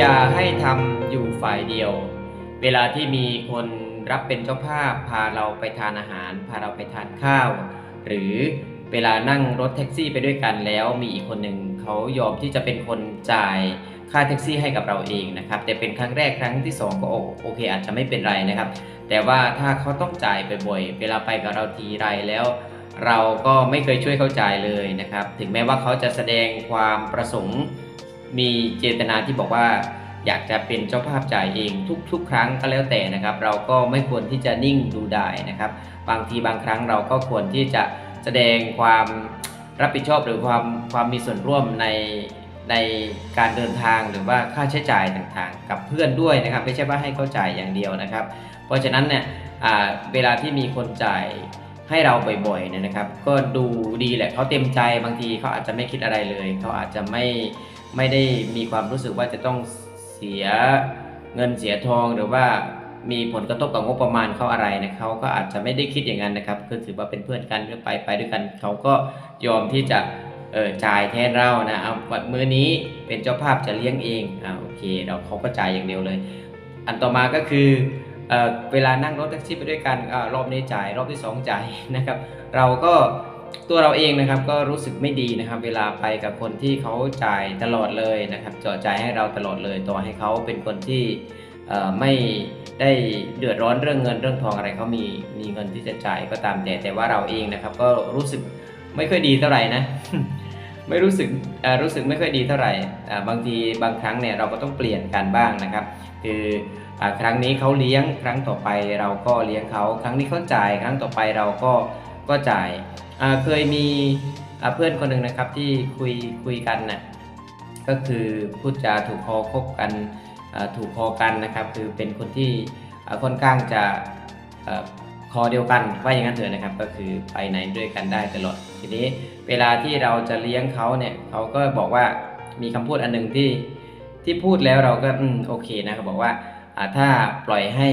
อย่าให้ทำอยู่ฝ่ายเดียว เวลาที่มีคนรับเป็นเจ้าภาพ พาเราไปทานอาหาร พาเราไปทานข้าว หรือเวลานั่งรถแท็กซี่ไปด้วยกันแล้วมีอีกคนหนึ่งเขายอมที่จะเป็นคนจ่ายค่าแท็กซี่ให้กับเราเองนะครับแต่เป็นครั้งแรกครั้งที่สองก็โอโอเค อาจจะไม่เป็นไรนะครับ แต่ว่าถ้าเขาต้องจ่ายบ่อยๆเวลาไปกับเราทีไรแล้ว เราก็ไม่เคยช่วยเขาจ่ายเลยนะครับ ถึงแม้ว่าเขาจะแสดงความประสงค์ มีเจตนาที่บอกว่าอยากจะเป็นเจ้าภาพจ่ายเองทุก ๆ ครั้งก็แล้วแต่นะครับ เราก็ไม่ควรที่จะนิ่งดูได้นะครับ บางทีบางครั้งเราก็ควรที่จะแสดงความรับผิดชอบหรือความความมีส่วนร่วมในในการเดินทางหรือว่าค่าใช้จ่ายต่างๆ กับเพื่อนด้วยนะครับ ไม่ใช่ว่าให้เขาจ่ายอย่างเดียวนะครับ เพราะฉะนั้นเนี่ยเวลาที่มีคนจ่ายให้เราบ่อยๆเนี่ยนะครับ ก็ดูดีแหละเขาเต็มใจบางทีเขาอาจจะไม่คิดอะไรเลยเขาอาจจะไม่ ไม่ได้มีความรู้สึกว่าจะต้องเสียเงินเสียทองหรือว่ามีผลกระทบกับงบประมาณเขาอะไรนะเขาก็อาจจะไม่ได้คิดอย่างนั้นนะครับคือถือว่าเป็นเพื่อนกันหรือไปไปด้วยกันเขาก็ยอมที่จะเออจ่ายแทนเรานะเอาวันมื้อนี้เป็นเจ้าภาพจะเลี้ยงเองอ่าโอเคเราเขาก็จ่ายอย่างเดียวเลย อันต่อมาก็คือเออเวลานั่งรถแท็กซี่ไปด้วยกันอารอบนี้จ่ายรอบที่สองจ่ายนะครับ เราก็ ตัวเราเองนะครับก็รู้สึกไม่ดีนะครับ เวลาไปกับคนที่เขาจ่ายตลอดเลยนะครับเจาะจ่ายให้เราตลอดเลยต่อให้เขาเป็นคนที่ไม่ได้เดือดร้อนเรื่องเงินเรื่องทองอะไรเขามีมีเงินที่จะจ่ายก็ตามแต่แต่ว่าเราเองนะครับ ก็รู้สึกไม่ค่อยดีเท่าไหร่นะไม่รู้สึกรู้สึกไม่ค่อยดีเท่าไหร่บางทีบางครั้งเนี่ยเราก็ต้องเปลี่ยนกันบ้างนะครับ คืออครั้งนี้เขาเลี้ยงครั้งต่อไปเราก็เลี้ยงเขาครั้งนี้เขาจ่ายครั้งต่อไปเราก็ก็จ่าย เคยมีเพื่อนคนหนึ่งนะครับที่คุยคุยกันน่ะก็คือพูดจาถูกคอคบกันถูกคอกันนะครับ คือเป็นคนที่ค่อนข้างจะคอเดียวกันว่าอย่างนั้นเถอะนะครับ ก็คือไปไหนด้วยกันได้ตลอดทีนี้เวลาที่เราจะเลี้ยงเขาเนี่ยเขาก็บอกว่ามีคำพูดอันหนึ่งที่ที่พูดแล้วเราก็อืมโอเคนะเขาบอกว่าอ่าถ้าปล่อยให้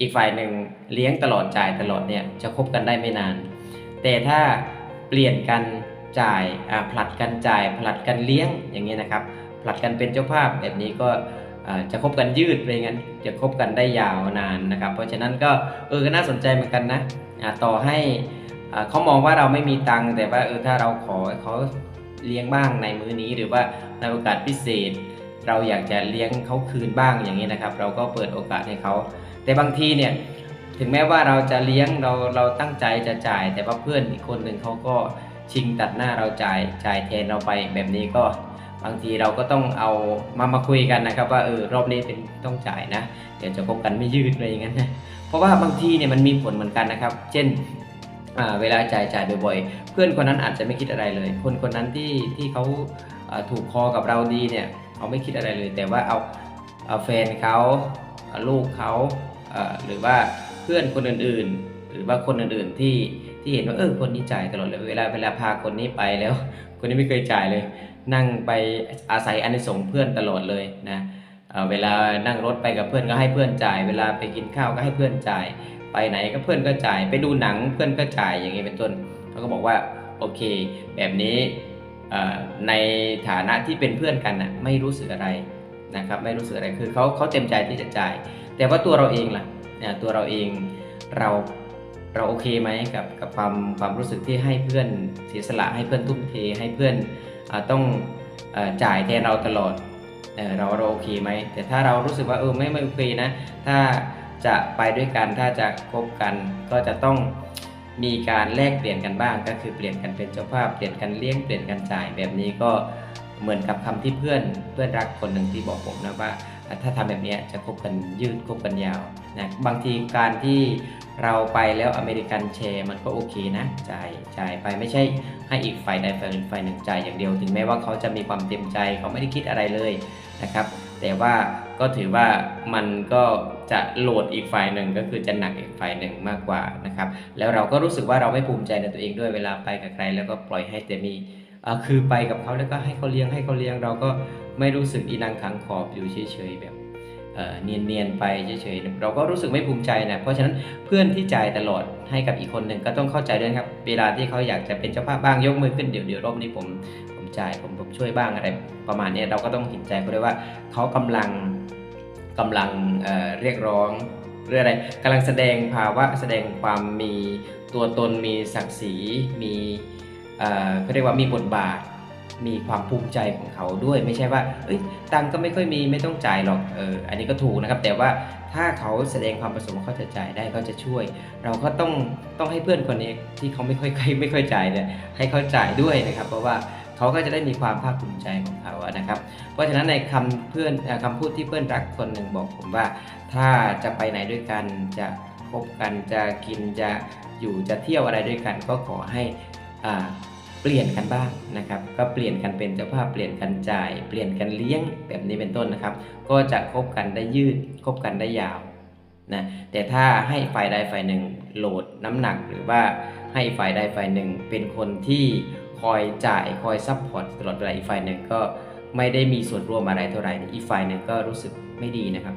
อีกฝ่ายหนึ่งเลี้ยงตลอดจ่ายตลอดเนี่ยจะคบกันได้ไม่นาน แต่ถ้าเปลี่ยนกันจ่ายผลัดกันจ่าย ผลัดกันเลี้ยงอย่างนี้ยนะครับ ผลัดกันเป็นเจ้าภาพแบบนี้ก็จะคบกันยืดไปงั้นจะคบกันได้ยาวนานนะครับ เพราะฉะนั้นก็เออก็น่าสนใจเหมือนกันนะต่อให้อ่าเขามองว่าเราไม่มีตังค์แต่ว่าเออถ้าเราขอเขาเลี้ยงบ้างในมื้อนี้ หรือว่าในโอกาสพิเศษ เราอยากจะเลี้ยงเขาคืนบ้างอย่างนี้นะครับ เราก็เปิดโอกาสให้เขาแต่บางทีเนี่ย ถึงแม้ว่าเราจะเลี้ยงเราเราตั้งใจจะจ่าย แต่ว่าเพื่อนอีกคนหนึ่งเขาก็ชิงตัดหน้าเราจ่ายจ่ายแทนเราไปแบบนี้ก็บางทีเราก็ต้องเอามามาคุยกันนะครับว่าเออรอบนี้เป็นต้องจ่ายนะเดี๋ยวจะคบกันไม่ยืดอะไรอย่างนั้นนะเพราะว่าบางทีเนี่ยมันมีผลเหมือนกันนะครับ เช่นเวลาจ่ายจ่ายบ่อยๆ เพื่อนคนนั้นอาจจะไม่คิดอะไรเลย คนคนนั้นที่ที่เขาถูกคอกับเราดีเนี่ยเขาไม่คิดอะไรเลย แต่ว่าเอาเอาแฟนเขาลูกเขาหรือว่า พื่อนคนอื่นๆ หรือว่าคนอื่นๆที่ที่เห็นว่าเออคนนี้จ่ายตลอดเลยเวลาเวลาพาคนนี้ไปแล้ว คนนี้ไม่เคยจ่ายเลย นั่งไปอาศัยอานิสงเพื่อนตลอดเลยนะเเวลานั่งรถไปกับเพื่อนก็ให้เพื่อนจ่าย เวลาไปกินข้าวก็ให้เพื่อนจ่าย ไปไหนก็เพื่อนก็จ่าย ไปดูหนังเพื่อนก็จ่ายอย่างนี้เป็นต้นเขาก็บอกว่าโอเค แบบนี้ในฐานะที่เป็นเพื่อนกันนะไม่รู้สึกอะไรนะครับไม่รู้สึกอะไรคือเขาเขาเต็มใจที่จะจ่าย แต่ว่าตัวเราเองล่ะ ตัวเราเองเราเราโอเคไหมกับกับความความรู้สึกที่ให้เพื่อนเสียสละให้เพื่อนทุ่มเทให้เพื่อนอต้องอจ่ายแทนเราตลอดเอเราเราโอเคไหมแต่ถ้าเรารู้สึกว่าเออไม่ไม่โอเคนะถ้าจะไปด้วยกันถ้าจะคบกันก็จะต้องมีการแลกเปลี่ยนกันบ้าง ก็คือเปลี่ยนกันเป็นเจ้าภาพเปลี่ยนกันเลี้ยงเปลี่ยนกันจ่ายแบบนี้ก็เหมือนกับคำที่เพื่อนเพื่อนรักคนหนึ่งที่บอกผมนะว่า ถ้าทำแบบนี้จะคบกันยืดคบกันยาวนะบางทีการที่เราไปแล้วอเมริกันแชร์มันก็โอเคนะจ่ายจ่ายไปไม่ใช่ให้อีกฝ่ายใดฝ่ายหนึ่งฝ่ายหนึ่งจ่ายอย่างเดียว ถึงแม้ว่าเขาจะมีความเต็มใจเขาไม่ได้คิดอะไรเลยนะครับ แต่ว่าก็ถือว่ามันก็จะโหลดอีกฝ่ายหนึ่งก็คือจะหนักอีกฝ่ายหนึ่งมากกว่านะครับแล้วเราก็รู้สึกว่าเราไม่ภูมิใจในตัวเองด้วยเวลาไปกับใคร แล้วก็ปล่อยให้แต่มีคือไปกับเขาแล้วก็ให้เขาเลี้ยงให้เขาเลี้ยงเราก็ ไม่รู้สึกอีนังขังขอบอยู่เฉยๆแบบเอ่อเนียนๆไปเฉยๆเราก็รู้สึกไม่ภูมิใจนะเพราะฉะนั้นเพื่อนที่จ่ายตลอดให้กับอีกคนหนึ่งก็ต้องเข้าใจด้วยครับ เวลาที่เขาอยากจะเป็นเจ้าภาพบ้างยกมือขึ้นเดี๋ยวเดี๋ยวรอบนี้ผมผมจ่ายผมผมช่วยบ้างอะไร ประมาณนี้เราก็ต้องเห็นใจเขาด้วยว่าเขากำลังกำลังเเรียกร้องเรื่องอะไรกำลังแสดงภาวะแสดงความมีตัวตนมีศักดิ์ศรีมีเขาเรียกว่ามีบทบาท มีความภูมิใจของเขาด้วย ไม่ใช่ว่าเอ้ยตังก็ไม่ค่อยมีไม่ต้องจ่ายหรอกเอออันนี้ก็ถูกนะครับ แต่ว่าถ้าเขาแสดงความประสงค์เขาจะจ่ายได้เขาจะช่วย เราก็ต้องต้องให้เพื่อนคนนี้ที่เขาไม่ค่อยไม่ค่อยจ่ายเนี่ยให้เขาจ่ายด้วยนะครับ เพราะว่าเขาก็จะได้มีความภาคภูมิใจของเขาอะนะครับ เพราะฉะนั้นในคำเพื่อนคำพูดที่เพื่อนรักคนหนึ่งบอกผมว่า ถ้าจะไปไหนด้วยกันจะคบกันจะกินจะอยู่จะเที่ยวอะไรด้วยกันก็ขอให้อ่า เปลี่ยนกันบ้างนะครับ ก็เปลี่ยนกันเป็นเจ้าภาพเปลี่ยนกันจ่าย เปลี่ยนกันเลี้ยงแบบนี้เป็นต้นนะครับ ก็จะคบกันได้ยืดคบกันได้ยาวนะแต่ถ้าให้ฝ่ายใดฝ่ายหนึ่งโหลดน้ำหนักหรือว่าให้ฝ่ายใดฝ่ายหนึ่ง เป็นคนที่คอยจ่ายคอยซัพพอร์ตตลอดเวลาอีกฝ่ายหนึ่งก็ไม่ได้มีส่วนร่วมอะไรเท่าไหร่อีกฝ่ายหนึ่งก็รู้สึกไม่ดีนะครับ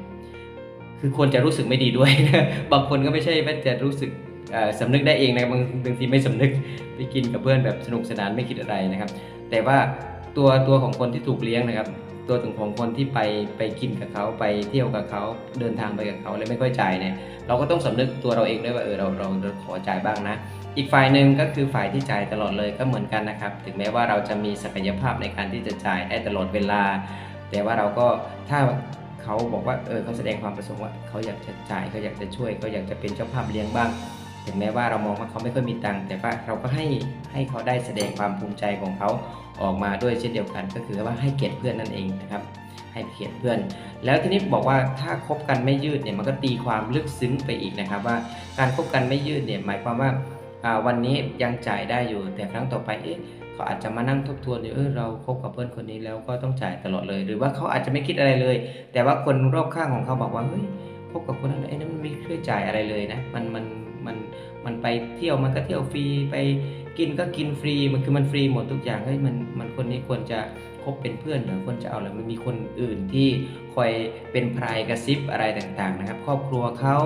คือควรจะรู้สึกไม่ดีด้วยนะบางคนก็ไม่ใช่ว่าจะรู้สึก สำนึกได้เองนะบางบางทีไม่สำนึกไปกินกับเพื่อนแบบสนุกสนานไม่คิดอะไรนะครับ แต่ว่าตัวตัวของคนที่ถูกเลี้ยงนะครับ ตัวถึงของคนที่ไปไปกินกับเขาไปเที่ยวกับเขาเดินทางไปกับเขาแล้วไม่ค่อยจ่ายเนี่ยเราก็ต้องสำนึกตัวเราเองด้วยว่าเออเราเราเราขอจ่ายบ้างนะ อีกฝ่ายหนึ่งก็คือฝ่ายที่จ่ายตลอดเลยก็เหมือนกันนะครับ ถึงแม้ว่าเราจะมีศักยภาพในการที่จะจ่ายได้ตลอดเวลา แต่ว่าเราก็ถ้าเขาบอกว่าเออเขาแสดงความประสงค์ว่าเขาอยากจะจ่ายเขาอยากจะช่วยเขาอยากจะเป็นเจ้าภาพเลี้ยงบ้าง ถึงแม้ว่าเรามองว่าเขาไม่ค่อยมีตังค์แต่ว่าเราก็ให้ให้เขาได้แสดงความภูมิใจของเขาออกมาด้วยเช่นเดียวกัน ก็คือว่าให้เกียรติเพื่อนนั่นเองนะครับให้เกียรติเพื่อน แล้วทีนี้บอกว่าถ้าคบกันไม่ยืดเนี่ยมันก็ตีความลึกซึ้งไปอีกนะครับ ว่าการคบกันไม่ยืดเนี่ยหมายความว่าวันนี้ยังจ่ายได้อยู่ แต่ครั้งต่อไปเอ๊ะเขาอาจจะมานั่งทบทวนอยู่เออเราคบกับเพื่อนคนนี้แล้วก็ต้องจ่ายตลอดเลย หรือว่าเขาอาจจะไม่คิดอะไรเลย แต่ว่าคนรอบข้างของเขาบอกว่าเฮ้ยคบกับคนนั้นไอ้นั้นมันไม่เคยจ่ายอะไรเลยนะมันมัน มันไปเที่ยวมันก็เที่ยวฟรีไปกินก็กินฟรีมันคือมันฟรีหมดทุกอย่างเฮ้ยมันมันคนนี้ควรจะคบเป็นเพื่อนหรือควรจะเอาอะไรมันมีคนอื่นที่คอยเป็นพรายกระซิบอะไรต่างๆนะครับ ครอบครัวเขา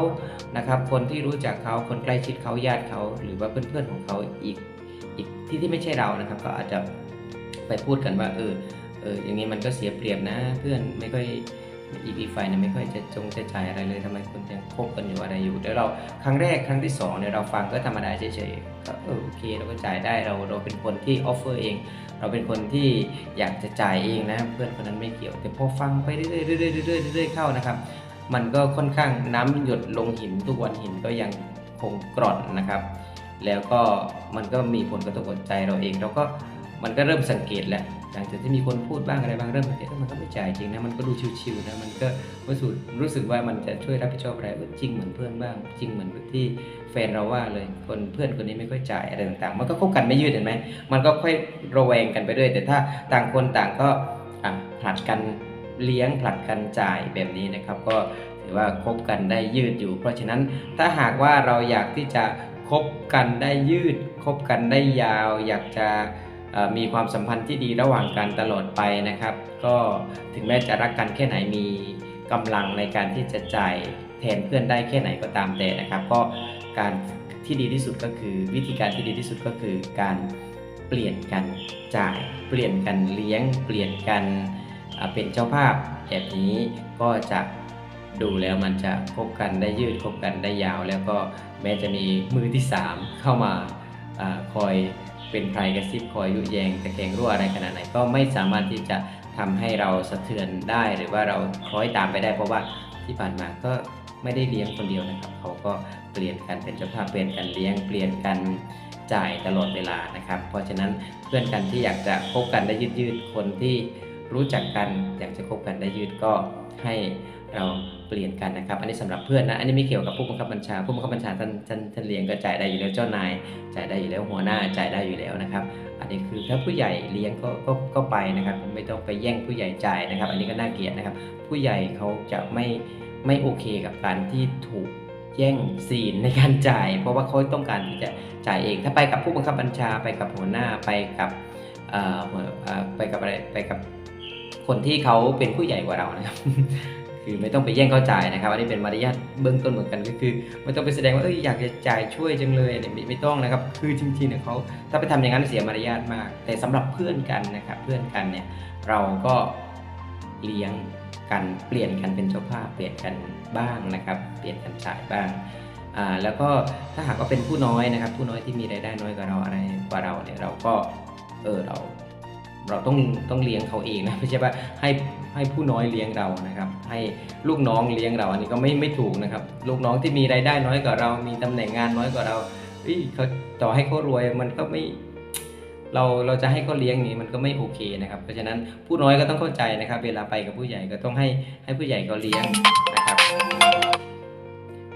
นะครับ คนที่รู้จักเขาคนใกล้ชิดเขาญาติเขาหรือว่าเพื่อนๆของเขาอีกอีกที่ที่ไม่ใช่เรานะครับ ก็อาจจะไปพูดกันว่าเออเอออย่างนี้มันก็เสียเปรียบนะ เพื่อนไม่ค่อย อีกอีกฝ่ายเนี่ยไม่ค่อยจะจงจะจ่ายอะไรเลยทำไมคุณยังคบกันอยู่อะไรอยู่แล้วเราครั้งแรกครั้งที่สองเนี่ยเราฟังก็ธรรมดาเฉยๆก็เออโอเคเราก็จ่ายได้เราเราเป็นคนที่ออฟเฟอร์เอง เราเป็นคนที่อยากจะจ่ายเองนะเพื่อนคนนั้นไม่เกี่ยวแต่พอฟังไปเรื่อยๆเรื่อยๆเรื่อยๆเรื่อยๆเข้านะครับ มันก็ค่อนข้างน้ำหยดลงหินทุกวันหินก็ยังคงกร่อนนะครับ แล้วก็มันก็มีผลกระทบกับใจเราเองเราก็ มันก็เริ่มสังเกตแหละหลังจากที่มีคนพูดบ้างอะไรบ้างเริ่มสังเกตว่ามันก็ไม่จ่ายจริงนะมันก็ดูชิวๆนะมันก็รู้สึกรู้สึกว่ามันจะช่วยรับผิดชอบอะไรจริงเหมือนเพื่อนบ้าง จริงเหมือนที่แฟนเราว่าเลยคนเพื่อนคนนี้ไม่ค่อยจ่ายอะไรต่างๆ มันก็คบกันไม่ยืดเห็นไหมมันก็ค่อยระแวงกันไปด้วยแต่ถ้าต่างคนต่างก็ผลัดกันเลี้ยงผลัดกันจ่ายแบบนี้นะครับก็ถือว่าคบกันได้ยืดอยู่ เพราะฉะนั้นถ้าหากว่าเราอยากที่จะคบกันได้ยืดคบกันได้ยาว อยากจะ มีความสัมพันธ์ที่ดีระหว่างกันตลอดไปนะครับ ก็ถึงแม้จะรักกันแค่ไหนมีกำลังในการที่จะจ่ายแทนเพื่อนได้แค่ไหนก็ตามแต่นะครับ ก็การที่ดีที่สุดก็คือ วิธีการที่ดีที่สุดก็คือการเปลี่ยนกันจ่าย เปลี่ยนกันเลี้ยง เปลี่ยนกันเป็นเจ้าภาพแบบนี้ก็จะดูแล้วมันจะคบกันได้ยืดคบกันได้ยาว แล้วก็แม้จะมีมือที่สามเข้ามาอาคอย เป็นใครกระซิบคอยยุแยงตะแคงรั่วอะไรขนาดไหนก็ไม่สามารถที่จะทำให้เราสะเทือนได้หรือว่าเราคล้อยตามไปได้ เพราะว่าที่ผ่านมาก็ไม่ได้เลี้ยงคนเดียวนะครับ เขาก็เปลี่ยนกันเป็นเจ้าภาพเปลี่ยนกันเลี้ยงเปลี่ยนกันจ่ายตลอดเวลานะครับ เพราะฉะนั้นเพื่อนกันที่อยากจะคบกันได้ยืดยืดคนที่รู้จักกันอยากจะคบกันได้ยืดก็ให้ เราเปลี่ยนกันนะครับ อันนี้สำหรับเพื่อนนะอันนี้ไม่เกี่ยวกับผู้บังคับบัญชาผู้บังคับบัญชาท่านท่านท่านเลี้ยงก็จ่ายได้อยู่แล้วเจ้านายจ่ายได้อยู่แล้วหัวหน้าจ่ายได้อยู่แล้วนะครับ อันนี้คือถ้าผู้ใหญ่เลี้ยงก็ก็ก็ไปนะครับ ไม่ต้องไปแย่งผู้ใหญ่จ่ายนะครับ อันนี้ก็น่าเกลียดนะครับ ผู้ใหญ่เขาจะไม่ไม่โอเคกับการที่ถูกแย่งซีนในการจ่าย เพราะว่าเขาต้องการที่จะจ่ายเอง ถ้าไปกับผู้บังคับบัญชาไปกับหัวหน้าไปกับเอ่อไปกับอะไรไปกับคนที่เขาเป็นผู้ใหญ่กว่าเรานะครับ คือไม่ต้องไปแย่งเข้าจ่ายนะครับ อันนี้เป็นมารยาทเบื้องต้นเหมือนกันก็คือ ไม่ต้องไปแสดงว่าเอ้ยอยากจะจ่ายช่วยจังเลยเนี่ยไม่ไม่ต้องนะครับ คือจริงๆเนี่ยเขาถ้าไปทำอย่างนั้นเสียมารยาทมาก แต่สำหรับเพื่อนกันนะครับเพื่อนกันเนี่ยเราก็เลี้ยงกันเปลี่ยนกันเป็นเจ้าภาพเปลี่ยนกันบ้างนะครับ เปลี่ยนกันจ่ายบ้างอ่าแล้วก็ถ้าหากว่าเป็นผู้น้อยนะครับ ผู้น้อยที่มีรายได้น้อยกว่าเราอะไรกว่าเราเนี่ยเราก็เออเรา เราต้องต้องเลี้ยงเขาเองนะไม่ใช่ว่าให้ให้ผู้น้อยเลี้ยงเรานะครับ ให้ลูกน้องเลี้ยงเราอันนี้ก็ไม่ไม่ถูกนะครับ ลูกน้องที่มีรายได้น้อยกว่าเรา มีตำแหน่งงานน้อยกว่าเราเอ้ยเขาต่อให้เขารวยมันก็ไม่เราเราจะให้เขาเลี้ยงนี่มันก็ไม่โอเคนะครับ เพราะฉะนั้นผู้น้อยก็ต้องเข้าใจนะครับ เวลาไปกับผู้ใหญ่ก็ต้องให้ให้ผู้ใหญ่เขาเลี้ยงนะครับ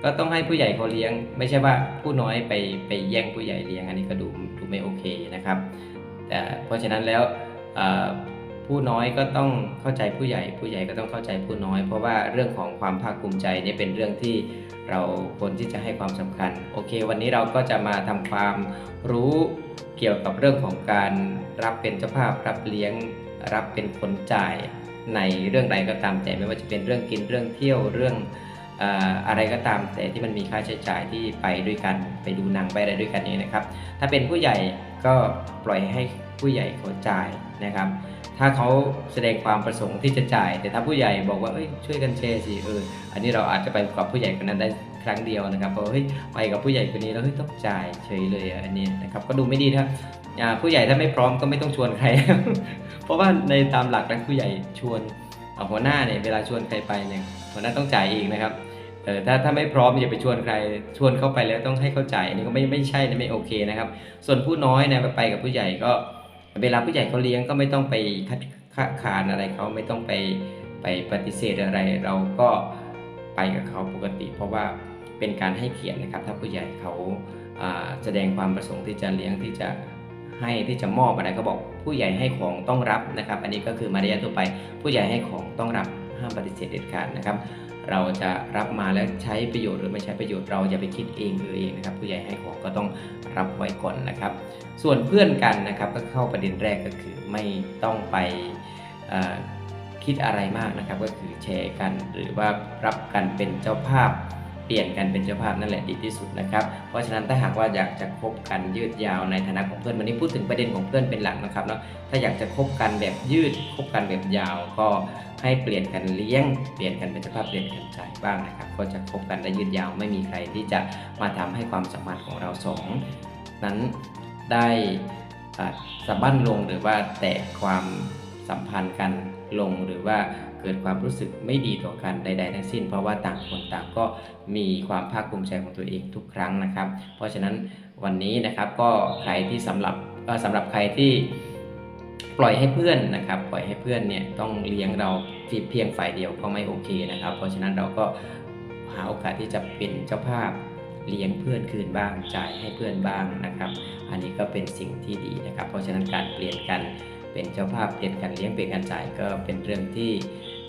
ก็ต้องให้ผู้ใหญ่เขาเลี้ยง ไม่ใช่ว่าผู้น้อยไปไปแย่งผู้ใหญ่เลี้ยง อันนี้ก็ดูดูไม่โอเคนะครับแต่เพราะฉะนั้นแล้ว ผู้น้อยก็ต้องเข้าใจผู้ใหญ่ ผู้ใหญ่ก็ต้องเข้าใจผู้น้อย เพราะว่าเรื่องของความภาคภูมิใจนี่เป็นเรื่องที่เราควรที่จะให้ความสำคัญ โอเค วันนี้เราก็จะมาทำความรู้เกี่ยวกับเรื่องของการรับเป็นเจ้าภาพรับเลี้ยงรับเป็นคนจ่ายในเรื่องใดก็ตามแต่ไม่ว่าจะเป็นเรื่องกินเรื่องเที่ยวเรื่องเอ่ออะไรก็ตามแต่ที่มันมีค่าใช้จ่ายที่ไปด้วยกันไปดูหนังไปอะไรด้วยกันนี้นะครับ ถ้าเป็นผู้ใหญ่ก็ปล่อยให้ ผู้ใหญ่เขาจ่ายนะครับ ถ้าเขาแสดงความประสงค์ที่จะจ่าย แต่ถ้าผู้ใหญ่บอกว่าเอ้ยช่วยกันแชร์สิเอออันนี้เราอาจจะไปกับผู้ใหญ่คนนั้นได้ครั้งเดียวนะครับเพราะว่าเฮ้ยไปกับผู้ใหญ่คนนี้แล้วเฮ้ยต้องจ่ายเฉยเลยอันนี้นะครับก็ดูไม่ดีนะครับผู้ใหญ่ถ้าไม่พร้อมก็ไม่ต้องชวนใคร เพราะว่าในตามหลักแล้วผู้ใหญ่ชวนหัวหน้าเนี่ยเวลาชวนใครไปเนี่ยหัวหน้าต้องจ่ายเองนะครับเออถ้าถ้าไม่พร้อมอย่าไปชวนใครชวนเข้าไปแล้วต้องให้เข้าใจอันนี้ก็ไม่ไม่ใช่นะไม่โอเคนะครับ ส่วนผู้น้อยนะไปกับผู้ใหญ่ก็ เวลาผู้ใหญ่เขาเลี้ยงก็ไม่ต้องไปคัดค้าขานอะไรเขาไม่ต้องไปไปปฏิเสธอะไร เราก็ไปกับเขาปกติ เพราะว่าเป็นการให้เกียรตินะครับ ถ้าผู้ใหญ่เขาอ่าแสดงความประสงค์ที่จะเลี้ยงที่จะให้ที่จะมอบอะไรก็บอกผู้ใหญ่ให้ของต้องรับนะครับ อันนี้ก็คือมารยาททั่วไป ผู้ใหญ่ให้ของต้องรับห้ามปฏิเสธเด็ดขาดนะครับ เราจะรับมาแล้วใช้ประโยชน์หรือไม่ใช้ประโยชน์เราอย่าไปคิดเองเออเองนะครับผู้ใหญ่ให้ของก็ต้องรับไว้ก่อนนะครับ ส่วนเพื่อนกันนะครับก็เข้าประเด็นแรกก็คือไม่ต้องไปคิดอะไรมากนะครับ ก็คือแชร์กันหรือว่ารับกันเป็นเจ้าภาพ ปลี่ยนกันเป็นเจ้าภาพนั่นแหละดีที่สุดนะครับ เพราะฉะนั้นถ้าหากว่าอยากจะคบกันยืดยาวในฐานะของเพื่อนวันนี้พูดถึงประเด็นของเพื่อนเป็นหลักนะครับเนาะถ้าอยากจะคบกันแบบยืดคบกันแบบยาวก็ให้เปลี่ยนกันเลี้ยง เปลี่ยนกันเป็นเจ้าภาพเปลี่ยนกันใจบ้างนะครับ ก็จะคบกันได้ยืดยาวไม่มีใครที่จะมาทำให้ความสัมพันธ์ของเราสองนั้นได้สะบั้นลงหรือว่าแตกความสัมพันธ์กันลงหรือว่า เกิดความรู้สึกไม่ดีต่อกันใด ๆ ทั้งสิ้น เพราะว่าต่างคนต่างก็มีความภาคภูมิใจของตัวเองทุกครั้งนะครับ เพราะฉะนั้นวันนี้นะครับก็ใครที่สำหรับเอ่อสำหรับใครที่ปล่อยให้เพื่อนนะครับ ปล่อยให้เพื่อนเนี่ยต้องเลี้ยงเราเพียงฝ่ายเดียวก็ไม่โอเคนะครับ เพราะฉะนั้นเราก็หาโอกาสที่จะเป็นเจ้าภาพเลี้ยงเพื่อนคืนบ้างจ่ายให้เพื่อนบ้างนะครับ อันนี้ก็เป็นสิ่งที่ดีนะครับ เพราะฉะนั้นการเปลี่ยนกันเป็นเจ้าภาพเปลี่ยนกันเลี้ยงเปลี่ยนกันจ่ายก็เป็นเรื่องที่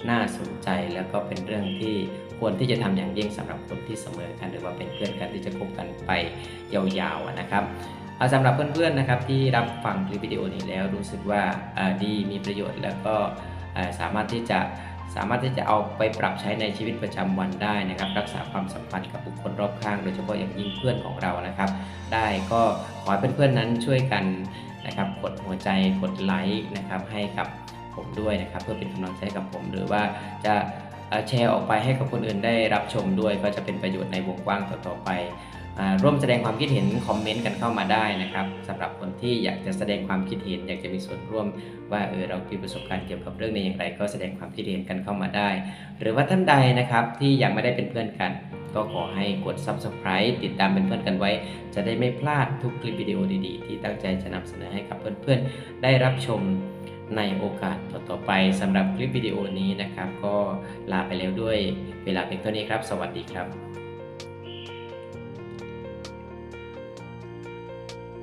น่าสนใจแล้วก็เป็นเรื่องที่ควรที่จะทำอย่างยิ่งสำหรับคนที่เสมอกัน หรือว่าเป็นเพื่อนกันที่จะคบกันไปยาวๆนะครับเอาสำหรับเพื่อนๆนะครับที่รับฟังคลิปวิดีโอนี้แล้วรู้สึกว่าดีมีประโยชน์แล้วก็สามารถที่จะสามารถที่จะเอาไปปรับใช้ในชีวิตประจำวันได้นะครับ รักษาความสัมพันธ์กับบุคคลรอบข้าง โดยเฉพาะอย่างยิ่งเพื่อนของเรานะครับ ได้ก็ขอให้เพื่อนๆนั้นช่วยกันนะครับกดหัวใจกดไลค์นะครับให้กับ ผมด้วยนะครับ เพื่อเป็นกำลังใจกับผม หรือว่าจะแชร์ออกไปให้กับคนอื่นได้รับชมด้วยก็จะเป็นประโยชน์ในวงกว้างต่อๆไป ร่วมแสดงความคิดเห็นคอมเมนต์กันเข้ามาได้นะครับสำหรับคนที่อยากจะแสดงความคิดเห็น อยากจะมีส่วนร่วม ว่าเออเรามีประสบการณ์เกี่ยวกับเรื่องนี้อย่างไร ก็แสดงความคิดเห็นกันเข้ามาได้ หรือว่าท่านใดนะครับที่ยังไม่ได้เป็นเพื่อนกัน ก็ขอให้กด subscribe ติดตามเป็นเพื่อนกันไว้ จะได้ไม่พลาดทุกคลิปวิดีโอดีๆ ที่ตั้งใจจะนำเสนอให้กับเพื่อนๆได้รับชม ในโอกาสต่อๆไปสำหรับคลิปวิดีโอนี้นะครับ ก็ลาไปแล้วด้วยเวลาเพียงเท่านี้ครับ สวัสดีครับ